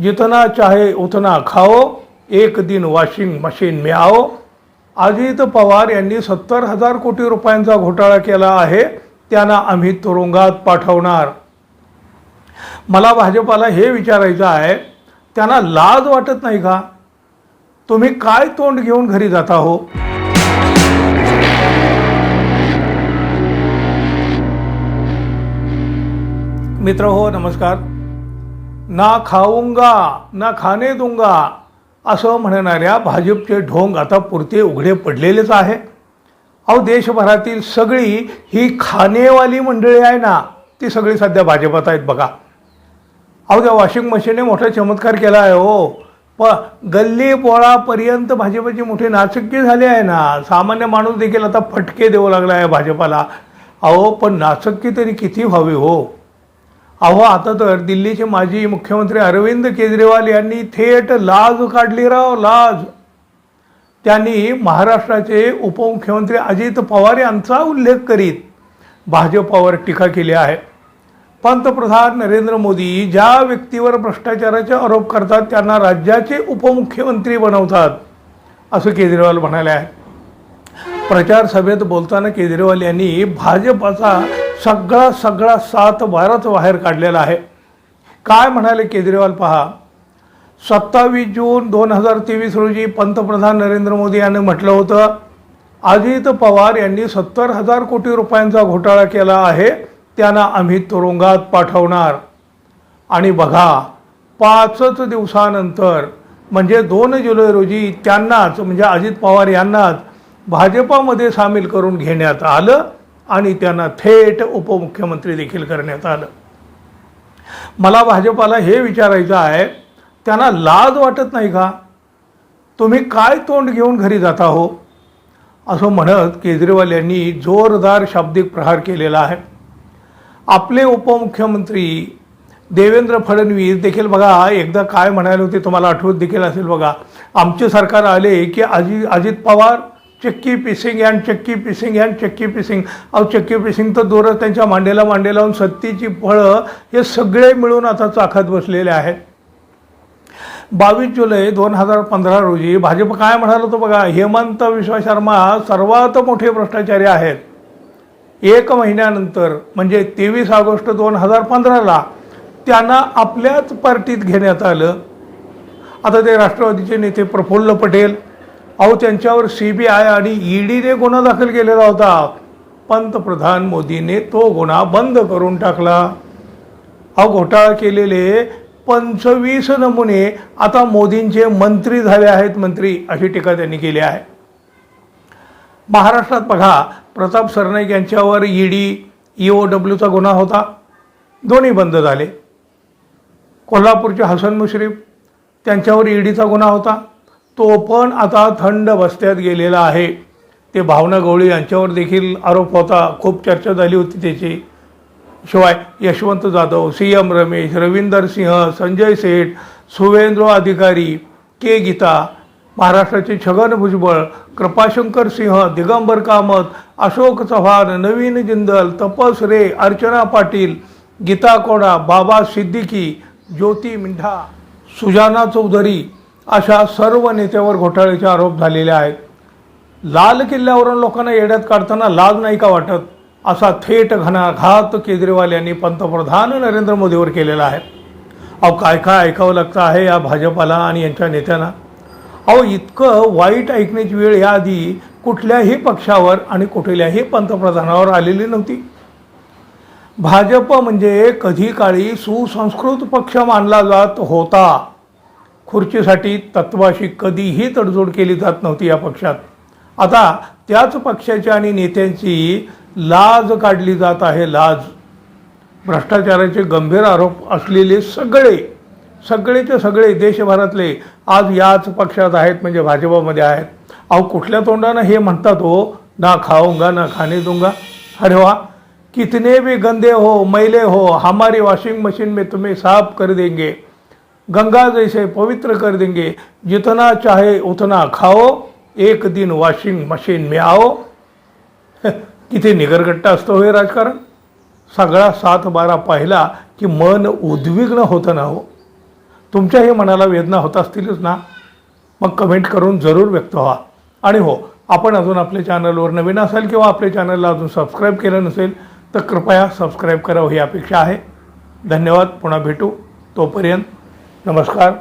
जितना चाहे उतना खाओ एक दिन वॉशिंग मशीन में आओ अजित पवार यांनी सत्तर हजार कोटी रुपयांचा घोटाळा केला आहे त्यांना आम्ही तुरुंगात पाठवणार. मला भाजपाला हे विचारायचं आहे त्यांना लाज वाटत नाही का? तुम्ही काय तोंड घेऊन घरी जाता हो? मित्र हो नमस्कार. ना खाऊंगा ना खाणे दूंगा असं म्हणणाऱ्या भाजपचे ढोंग आता पुरते उघडे पडलेलेच आहे. अहो देशभरातील सगळी ही खाणेवाली मंडळी आहे ना ती सगळी सध्या भाजपात आहेत बघा. अहो त्या वॉशिंग मशीनने मोठा चमत्कार केला आहे हो. प गल्ली पोळापर्यंत भाजपाची मोठी नाचक्की झाली आहे ना. सामान्य माणूस देखील आता फटके देऊ लागला आहे भाजपाला. अहो पण नाचक्की तरी किती व्हावी हो. अहो आता तर दिल्लीचे माजी मुख्यमंत्री अरविंद केजरीवाल यांनी थेट लाज काढली राव लाज. त्यांनी महाराष्ट्राचे उपमुख्यमंत्री अजित पवार यांचा उल्लेख करीत भाजपावर टीका केली आहे. पंतप्रधान नरेंद्र मोदी ज्या व्यक्तीवर भ्रष्टाचाराचे आरोप करतात त्यांना राज्याचे उपमुख्यमंत्री बनवतात असं केजरीवाल म्हणाले आहे. प्रचार सभेत बोलताना केजरीवाल यांनी भाजपाचा सगळा सगळा सात भारत बाहेर काढलेला आहे. काय म्हणाले केजरीवाल पहा? सत्तावीस जून दोन हजार तेवीस रोजी पंतप्रधान नरेंद्र मोदी यांनी म्हटलं होतं अजित पवार यांनी सत्तर हजार कोटी रुपयांचा घोटाळा केला आहे त्यांना आम्ही तुरुंगात पाठवणार. आणि बघा पाचच दिवसानंतर म्हणजे दोन जुलै रोजी त्यांनाच म्हणजे अजित पवार यांनाच भाजपामध्ये सामील करून घेण्यात आलं. आणि त्यांना थेट उपमुख्यमंत्री देखील करण्यात आलं. मला भाजपाला हे विचारायचं आहे त्यांना लाज वाटत नाही का? तुम्ही काय तोंड घेऊन घरी जाता हो असं म्हणत केजरीवाल यांनी जोरदार शाब्दिक प्रहार केलेला आहे. आपले उपमुख्यमंत्री देवेंद्र फडणवीस देखील बघा एकदा काय म्हणाले होते तुम्हाला आठवत देखील असेल बघा. आमचे सरकार आले की अजि अजित पवार चक्की पिसिंग अँड चक्की पिसिंग अँड चक्की पिसिंग. अहो चक्की पिसिंग तर दूरच त्यांच्या मांडेला मांडे लावून सत्तीची फळं हे सगळे मिळून आता चाखात बसलेले आहेत. बावीस जुलै दोन हजार पंधरा रोजी भाजप काय म्हणाल होतं बघा हेमंत विश्व शर्मा सर्वात मोठे भ्रष्टाचारी आहेत. एक महिन्यानंतर म्हणजे तेवीस ऑगस्ट दोन हजार पंधराला त्यांना आपल्याच पार्टीत घेण्यात आलं. आता ते राष्ट्रवादीचे नेते प्रफुल्ल पटेल अहो त्यांच्यावर सी बी आय आणि ईडीने गुन्हा दाखल केलेला होता. पंतप्रधान मोदीने तो गुन्हा बंद करून टाकला. अहो घोटाळा केलेले पंचवीस नमुने आता मोदींचे मंत्री झाले आहेत मंत्री अशी टीका त्यांनी केली आहे. महाराष्ट्रात बघा प्रताप सरनाईक यांच्यावर ईडी ईओ डब्ल्यूचा गुन्हा होता. दोन्ही बंद झाले. कोल्हापूरचे हसन मुश्रीफ त्यांच्यावर ईडीचा गुन्हा होता. तो पण आता थंड बस्त्यात गेलेला आहे. ते भावना गवळी यांच्यावर देखील आरोप होता. खूप चर्चा झाली होती त्याची. शिवाय Yashwant Jadhav C M Ramesh Ravinder Singh Sanjay Seth Suvendra Adhikari K Gita महाराष्ट्राचे छगन भुजबळ कृपाशंकर सिंह दिगंबर कामत अशोक चव्हाण नवीन जिंदल तपस रे अर्चना पाटील गीता कोडा बाबा सिद्दीकी ज्योती मिंढा सुजाना चौधरी अशा सर्व नेत्यावर घोटाळ्याचे आरोप झालेले आहेत. लाल किल्ल्यावरून लोकांना येड्यात काढताना लाज नाही का वाटत? असा थेट घणाघात केजरीवाल यांनी पंतप्रधान नरेंद्र मोदीवर केलेला आहे. अहो काय काय ऐकावं लागतं आहे या भाजपाला आणि यांच्या नेत्यांना? अहो इतकं वाईट ऐकण्याची वेळ याआधी कुठल्याही पक्षावर आणि कुठल्याही पंतप्रधानावर आलेली नव्हती. भाजप म्हणजे कधी काळी सुसंस्कृत पक्ष मानला जात होता. खुर्चीसाठी तत्वाशी कधीही तडजोड केली जात नव्हती या पक्षात. आता त्याच पक्षाच्या आणि नेत्यांची लाज काढली जात आहे लाज. भ्रष्टाचाराचे गंभीर आरोप असलेले सगळे सगळेचे सगळे देशभरातले आज याच पक्षात आहेत म्हणजे भाजपामध्ये आहेत. अहो कुठल्या तोंडानं हे म्हणतात हो? ना खाऊंगा ना खाने दूंगा. अरे वा कितने भी गंदे हो मैले हो हमारी वॉशिंग मशीन में तुम्हें साफ कर देंगे. गंगा जैसे पवित्र कर देंगे। जितना चाहे उतना खाओ। एक दिन वॉशिंग मशीन में आओ। किती निगरगट्टा असतो हे राजकारण? सगळा सात बारा पाहिला की मन उद्विग्न होतं ना हो। तुमच्याही मनाला वेदना होत असतीलच ना? मग कमेंट करून जरूर व्यक्त व्हा. आणि हो आपण अजून आपल्या चॅनलवर नवीन असाल किंवा आपल्या चॅनलला अजून सबस्क्राईब केलं नसेल तर कृपया सबस्क्राईब करावं ही अपेक्षा आहे. धन्यवाद पुन्हा भेटू. तोपर्यंत नमस्कार